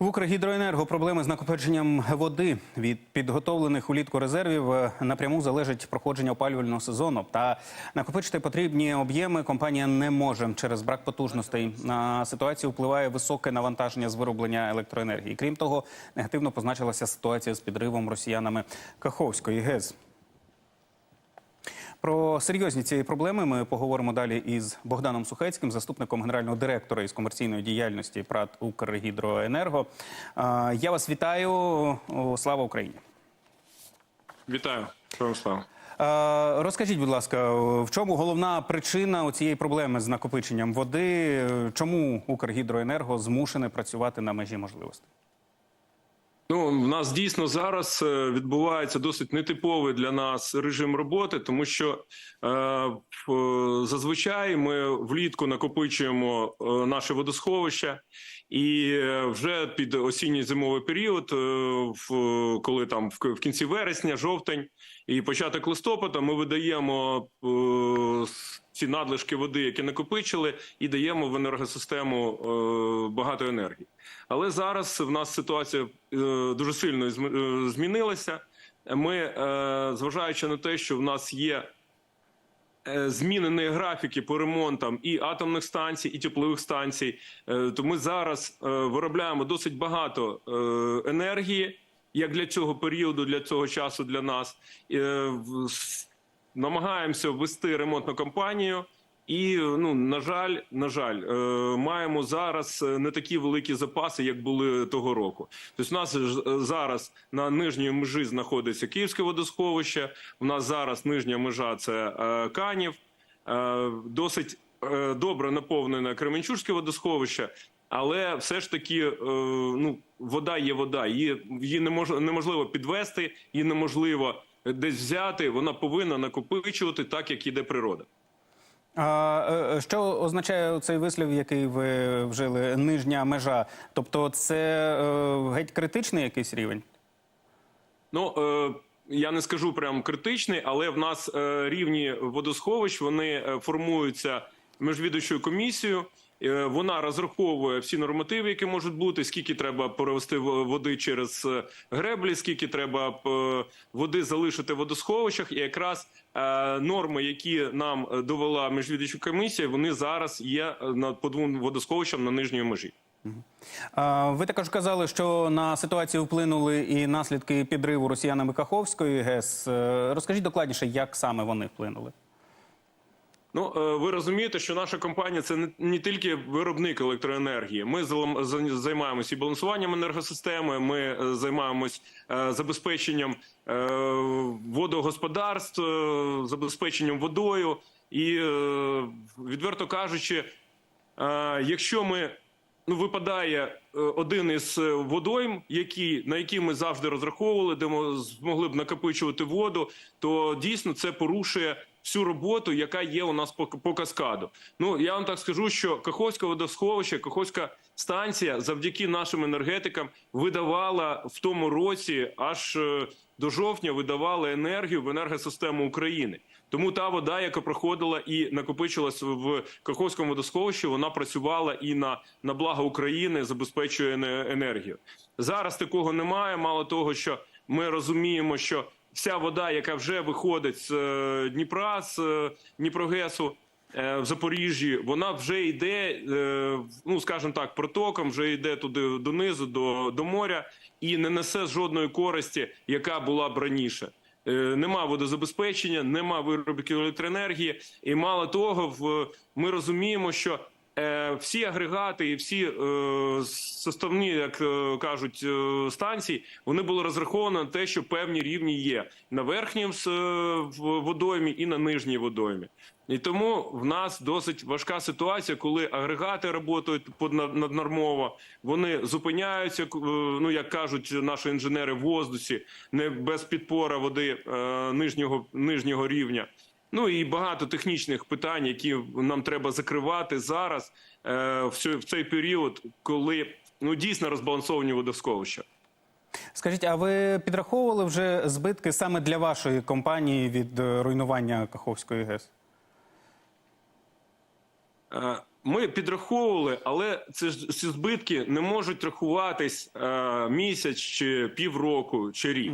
В Укргідроенерго проблеми з накопиченням води від підготовлених улітку резервів е, напряму залежить проходження опалювального сезону. Та накопичити потрібні об'єми компанія не може через брак потужностей. На ситуацію впливає високе навантаження з вироблення електроенергії. Крім того, негативно позначилася ситуація з підривом росіянами Каховської ГЕС. Про серйозні цієї проблеми ми поговоримо далі із Богданом Сухецьким, заступником генерального директора із комерційної діяльності ПРАТ «Укргідроенерго». Я вас вітаю. Слава Україні. Вітаю, Слава. Розкажіть, будь ласка, в чому головна причина цієї проблеми з накопиченням води? Чому Укргідроенерго змушене працювати на межі можливостей? Ну, в нас дійсно зараз е, відбувається досить нетиповий для нас режим роботи, тому що е, зазвичай ми влітку накопичуємо е, наше водосховище, і е, вже під осінній зимовий період, коли там в, кінці вересня, жовтень і початок листопада, ми видаємо ці надлишки води, які накопичили, і даємо в енергосистему е, багато енергії. Але зараз в нас ситуація е, дуже сильно е, змінилася. Ми, зважаючи на те, що в нас є змінені графіки по ремонтам і атомних станцій, і теплових станцій, то ми зараз виробляємо досить багато енергії, як для цього періоду, для цього часу для нас. Намагаємося ввести ремонтну кампанію. І ну на жаль, на жаль, е, маємо зараз е, не такі великі запаси, як були того року. Тобто, у нас е, зараз на нижній межі знаходиться Київське водосховище. У нас зараз нижня межа це Канів. Досить добре наповнене Кременчуцьке водосховище. Але все ж таки, ну вода є вода. Її її не мож, неможливо підвести, її неможливо десь взяти. Вона повинна накопичувати так, як іде природа. А е, що означає цей вислів, який ви вжили? Нижня межа? Тобто, це е, геть критичний якийсь рівень? Ну е, я не скажу прям критичний, але в нас е, рівні водосховищ вони е, формуються міжвідувачою комісією. Е, Вона розраховує всі нормативи, які можуть бути, скільки треба перевести води через е, греблі, скільки треба е, води залишити в водосховищах. І якраз норми, які нам довела міжвідувача комісія, вони зараз є по двом водосховищам на нижній межі. Ви також казали, що на ситуацію вплинули і наслідки підриву росіянами Каховської ГЕС. Розкажіть докладніше, як саме вони вплинули. Ну, е, ви розумієте, що наша компанія це не, тільки виробник електроенергії. Ми займаємося і балансуванням енергосистеми. Ми е, займаємось е, забезпеченням водогосподарств, забезпеченням водою. І відверто кажучи, якщо ми ну випадає один із водойм, які на які ми завжди розраховували, де ми змогли б накопичувати воду, то дійсно це порушує всю роботу, яка є у нас по, по каскаду. Ну я вам так скажу, що Каховське водосховище, Каховська станція завдяки нашим енергетикам видавала в тому році аж е, до жовтня видавала енергію в енергосистему України. Тому та вода, яка проходила і накопичилась в Каховському водосховищі, вона працювала і на, на благо України, забезпечує енергію. Зараз такого немає. Мало того, що ми розуміємо, що вся вода, яка вже виходить з е, Дніпра, з е, Дніпрогесу. е, В Запоріжжі вона вже йде, ну скажімо так, протоком, вже йде туди донизу, до, до моря, і не несе жодної користі, яка була б раніше. Нема водозабезпечення, нема виробки електроенергії, і мало того, ми розуміємо, що всі агрегати і всі е, составні, як е, кажуть, е, станції, вони були розраховані на те, що певні рівні є на верхнім водоймі і на нижній водоймі. І тому в нас досить важка ситуація, коли агрегати працюють наднормово, вони зупиняються, е, ну як кажуть наші інженери в воздусі, не без підпора води е, нижнього нижнього рівня. Ну і багато технічних питань, які нам треба закривати зараз е, в цей- період, коли ну дійсно розбалансовані водосховища. Скажіть, а ви підраховували вже збитки саме для вашої компанії від е, руйнування Каховської ГЕС? Е, Ми підраховували, але це ж ці збитки не можуть рахуватись місяць чи півроку чи рік.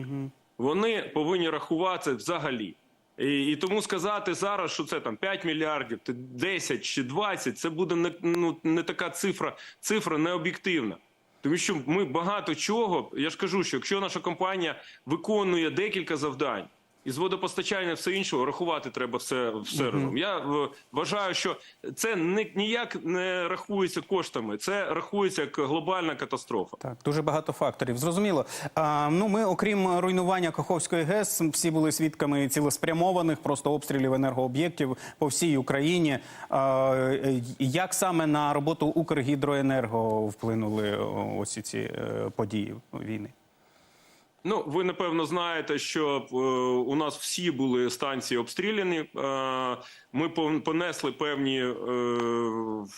Вони повинні рахуватися взагалі. І, і тому сказати зараз, що це там 5 мільярдів, ти 10 чи 20, це буде не, ну, не така цифра, цифра не об'єктивна. Тому що ми багато чого. Я ж кажу, що якщо наша компанія виконує декілька завдань. Із водопостачання все іншого рахувати треба все, все разом. Я е, вважаю, що це не ніяк не рахується коштами, це рахується як глобальна катастрофа. Так, дуже багато факторів. Зрозуміло. А, ну, ми, окрім руйнування Каховської ГЕС, всі були свідками цілеспрямованих просто обстрілів енергооб'єктів по всій Україні. А, як саме на роботу Укргідроенерго вплинули ось ці е, події війни? Ну, ви напевно знаєте, що е, у нас всі були станції обстріляні. Е, ми пон- понесли певні. Е,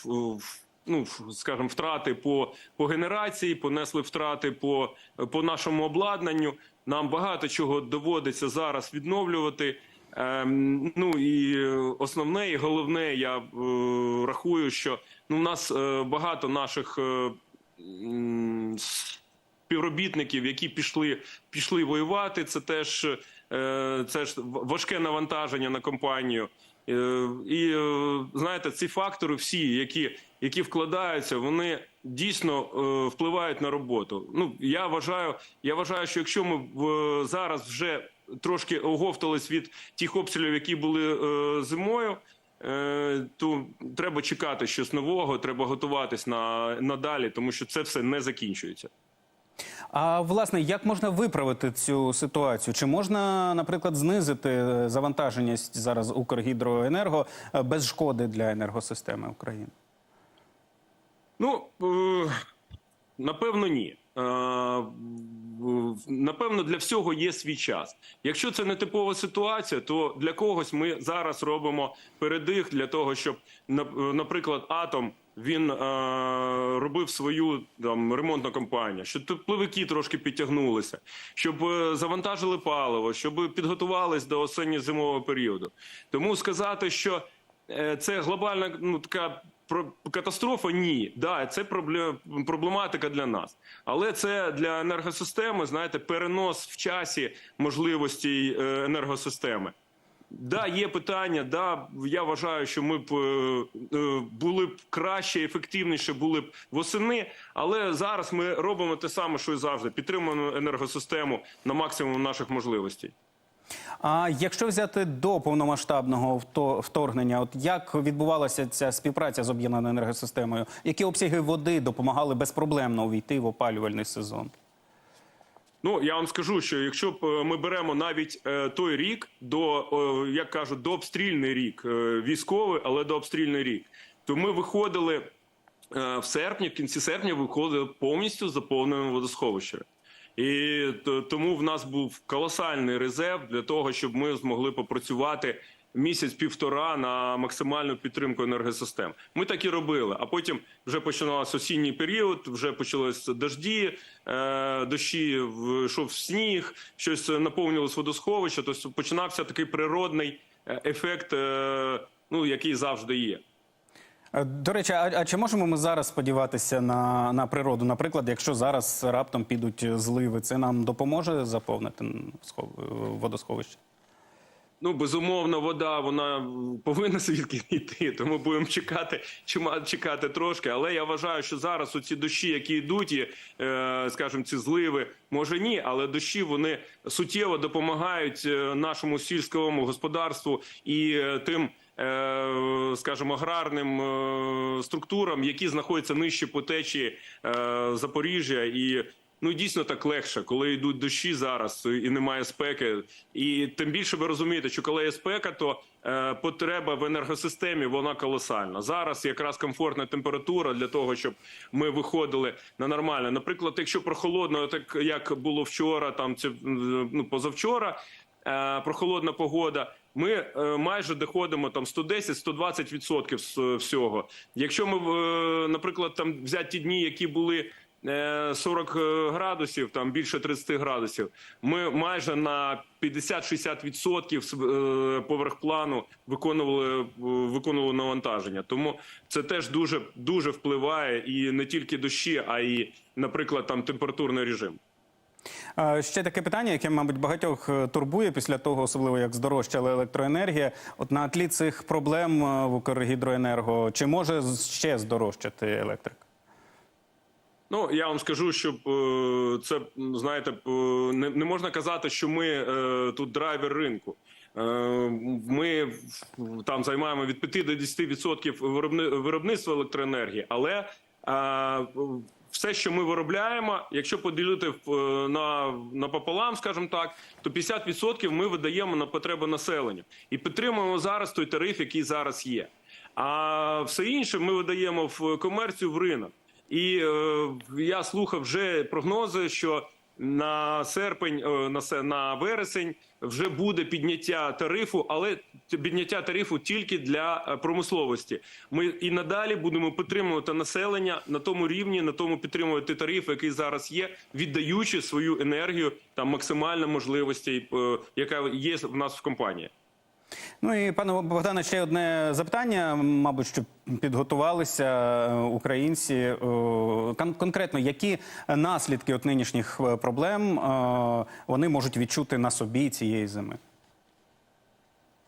в- в- Ну, скажімо, втрати по, по генерації, понесли втрати по, по нашому обладнанню. Нам багато чого доводиться зараз відновлювати. Ем, ну і е, основне і головне, я е, рахую, що ну, у нас е, багато наших е, співробітників, які пішли, пішли воювати. Це теж, е, це ж важке навантаження на компанію. Е, І е, знаєте, ці фактори, всі, які, які вкладаються, вони дійсно впливають на роботу. Ну я вважаю, я вважаю, що якщо ми зараз вже трошки оговтались від тих обстрілів, які були зимою. То треба чекати щось нового, треба готуватись на надалі, тому що це все не закінчується. А власне, як можна виправити цю ситуацію? Чи можна, наприклад, знизити е, завантаженість зараз Укргідроенерго е, без шкоди для енергосистеми України? Ну е, напевно, ні. Напевно, для всього є свій час. Якщо це не типова ситуація, то для когось ми зараз робимо передих для того, щоб наприклад, атом він е, робив свою там ремонтну кампанію, щоб тепловики трошки підтягнулися, щоб е, завантажили паливо, щоб підготувались до осінньо-зимового періоду. Тому сказати, що е, це глобальна ну така. Про катастрофа ні, да, це проблематика для нас, але це для енергосистеми. Знаєте, перенос в часі можливостей е, енергосистеми. Да, є питання. Да, я вважаю, що ми б е, е, були б краще, ефективніше були б восени. Але зараз ми робимо те саме, що і завжди. Підтримуємо енергосистему на максимум наших можливостей. А якщо взяти до повномасштабного вторгнення, от як відбувалася ця співпраця з об'єднаною енергосистемою? Які обсяги води допомагали безпроблемно увійти в опалювальний сезон? Ну я вам скажу, що якщо е, ми беремо навіть е, той рік до е, як кажуть, до обстрільний рік е, військовий, але до обстрільний рік, то ми виходили е, в серпні, в кінці серпня виходили повністю заповненим водосховище. І тому в нас був колосальний резерв для того, щоб ми змогли попрацювати місяць-півтора на максимальну підтримку енергосистем. Ми так і робили. А потім вже починався осінній період, вже почалися дожді, е, дощі йшов сніг, щось наповнювалось водосховище. Тобто починався такий природний е, ефект, е, ну який завжди є. Е, До речі, а, а чи можемо ми зараз сподіватися на, на природу? Наприклад, якщо зараз раптом підуть зливи, це нам допоможе заповнити водосховище? Ну, безумовно, вода вона повинна звідки йти, тому будемо чекати, чима- чекати трошки. Але я вважаю, що зараз оці дощі, які йдуть, і, е, скажімо, ці зливи, може ні, але дощі вони суттєво допомагають е, нашому сільському господарству і е, тим. Е, Скажімо, аграрним е, структурам, які знаходяться нижче по течії е, Запоріжжя, і Ну дійсно так легше, коли йдуть дощі зараз і немає спеки. І тим більше ви розумієте, що коли є спека, то е, потреба в енергосистемі вона колосальна. Зараз якраз комфортна температура для того, щоб ми виходили на нормальне. Наприклад, якщо прохолодно, так як було вчора, там це ну позавчора. Прохолодна погода. Ми е, майже доходимо там 110-120% з всього. Якщо ми, е, наприклад, там взяти ті дні, які були е, 40 градусів, там більше 30 градусів. Ми майже на 50-60% з, е, поверх плану виконували, е, виконували навантаження. Тому це теж дуже дуже впливає і не тільки дощі, а й, наприклад, там температурний режим. Е, Ще таке питання, яке, мабуть, багатьох е, турбує після того, особливо як здорожчала електроенергія. От на тлі цих проблем е, в Укргідроенерго, чи може ще здорожчати електрик? Ну я вам скажу, що це знаєте, не, можна казати, що ми тут драйвер ринку. Ми там займаємо від 5 до 10% виробництва електроенергії, але все, що ми виробляємо, якщо поділити е, на напополам, скажімо так, то 50% ми видаємо на потреби населення і підтримуємо зараз той тариф, який зараз є. А все інше ми видаємо в комерцію в ринок. І е, я слухав вже прогнози, що на серпень, е, на, на вересень вже буде підняття тарифу, але підняття тарифу тільки для е, промисловості. Ми і надалі будемо підтримувати населення на тому рівні, на тому підтримувати тариф, який зараз є, віддаючи свою енергію та максимально можливості, е, яка є в нас в компанії. Ну і пане Богдане, ще одне запитання. Мабуть, що підготувалися е, українці. Е, Конкретно, які наслідки от нинішніх е, проблем вони можуть відчути на собі цієї зими?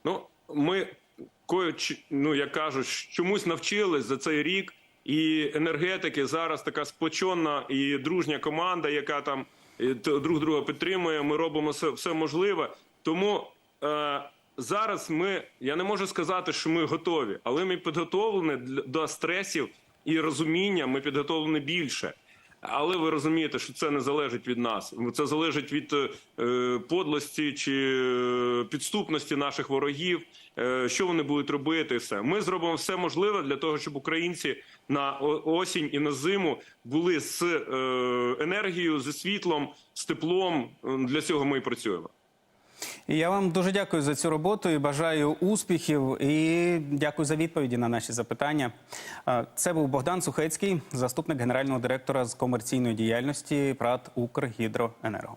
Ну, ми кое, ну як кажуть, чомусь навчились за цей рік. І енергетики зараз така сплоченна і дружня команда, яка там друг друга підтримує. Ми робимо все, все можливе. Тому зараз ми я не можу сказати, що ми готові, але ми підготовлені до стресів і розуміння. Ми підготовлені більше. Але ви розумієте, що це не залежить від нас. Це залежить від е, подлості чи е, підступності наших ворогів, е, що вони будуть робити. Все ми зробимо все можливе для того, щоб українці на осінь і на зиму були з енергією, зі світлом, з теплом. Для цього ми і працюємо. Я вам дуже дякую за цю роботу і бажаю успіхів. І дякую за відповіді на наші запитання. Це був Богдан Сухецький, заступник генерального директора з комерційної діяльності ПРАТ Укргідроенерго.